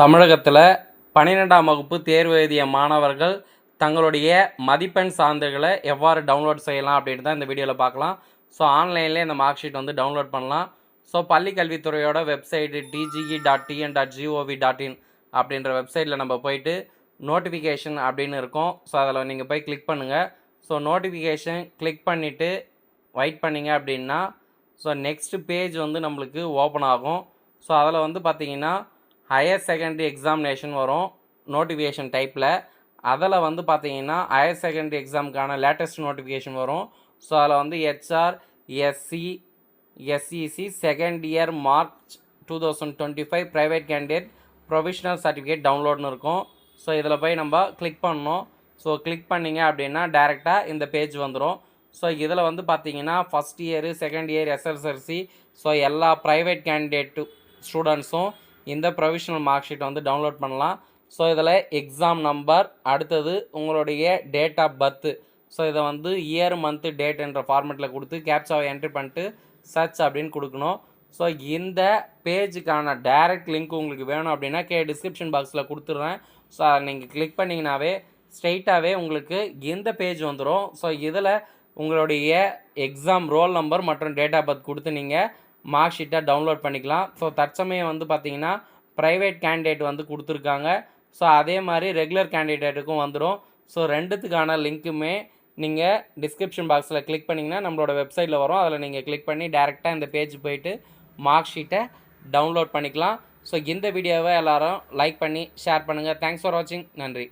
தமிழகத்தில் பன்னிரெண்டாம் வகுப்பு தேர்வு எழுதிய மாணவர்கள் தங்களுடைய மதிப்பெண் சான்றுகளை எவ்வாறு டவுன்லோட் செய்யலாம் அப்படின்னு தான் இந்த வீடியோவில் பார்க்கலாம். ஸோ ஆன்லைன்லேயே இந்த மார்க் ஷீட் வந்து டவுன்லோட் பண்ணலாம். ஸோ பள்ளி கல்வித்துறையோட website DGE dot TN dot GOV dot in அப்படின்ற வெப்சைட்டில் நம்ம போயிட்டு நோட்டிஃபிகேஷன் அப்படின்னு இருக்கும். ஸோ அதில் நீங்கள் போய் கிளிக் பண்ணுங்கள் ஸோ நோட்டிஃபிகேஷன் கிளிக் பண்ணிவிட்டு வெயிட் பண்ணிங்க அப்படின்னா ஸோ நெக்ஸ்ட் பேஜ் வந்து நம்மளுக்கு ஓப்பன் ஆகும். ஸோ அதில் வந்து பார்த்திங்கன்னா ஹையர் செகண்டரி எக்ஸாமினேஷன் வரும் நோட்டிஃபிகேஷன் டைப்பில் அதில் வந்து பார்த்தீங்கன்னா ஹையர் செகண்டரி எக்ஸாமுக்கான லேட்டஸ்ட் நோட்டிஃபிகேஷன் வரும். ஸோ அதில் வந்து HR SC SEC second year March two thousand twenty five private candidate provisional certificate டவுன்லோட்னு இருக்கும். ஸோ இதில் போய் நம்ம கிளிக் பண்ணணும். ஸோ கிளிக் பண்ணிங்க அப்படின்னா டேரெக்டாக இந்த பேஜ் வந்துடும் ஸோ இதில் வந்து பார்த்தீங்கன்னா first year second year SSLC so எல்லா ப்ரைவேட் கேண்டிடேட்டு ஸ்டூடெண்ட்ஸும் இந்த ப்ரொவிஷனல் மார்க் ஷீட்டை வந்து டவுன்லோட் பண்ணலாம். ஸோ இதில் எக்ஸாம் நம்பர் அடுத்தது உங்களுடைய டேட் ஆஃப் பர்த்து ஸோ இதை வந்து இயர் மந்த்து டேட் என்ற ஃபார்மெட்டில் கொடுத்து கேப்சாவை என்ட்ரி பண்ணிட்டு சர்ச் அப்படின்னு கொடுக்கணும். ஸோ இந்த பேஜுக்கான டைரக்ட் லிங்க் உங்களுக்கு வேணும் அப்படின்னா கே டிஸ்கிரிப்ஷன் பாக்ஸில் கொடுத்துட்றேன். ஸோ அதை நீங்கள் கிளிக் பண்ணிங்கனாவே ஸ்ட்ரெயிட்டாகவே உங்களுக்கு இந்த பேஜ் வந்துடும் ஸோ இதில் உங்களுடைய எக்ஸாம் ரோல் நம்பர் மற்றும் டேட் ஆஃப் பர்த் கொடுத்து நீங்கள் மார்க் ஷீட்டை டவுன்லோட் பண்ணிக்கலாம். ஸோ தற்சமயம் வந்து பார்த்தீங்கன்னா ப்ரைவேட் கேண்டிடேட் வந்து கொடுத்துருக்காங்க. ஸோ அதே மாதிரி ரெகுலர் கேண்டிடேட்டுக்கும் வந்துடும் ஸோ ரெண்டுத்துக்கான லிங்க்குமே நீங்கள் டிஸ்கிரிப்ஷன் பாக்ஸில் கிளிக் பண்ணிங்கன்னா நம்மளோட வெப்சைட்டில் வரும். அதில் நீங்கள் கிளிக் பண்ணி டேரெக்டாக இந்த பேஜ் போயிட்டு மார்க் ஷீட்டை டவுன்லோட் பண்ணிக்கலாம். ஸோ இந்த வீடியோவை எல்லோரும் லைக் பண்ணி ஷேர் பண்ணுங்கள் தேங்க்ஸ் ஃபார் வாட்சிங் நன்றி.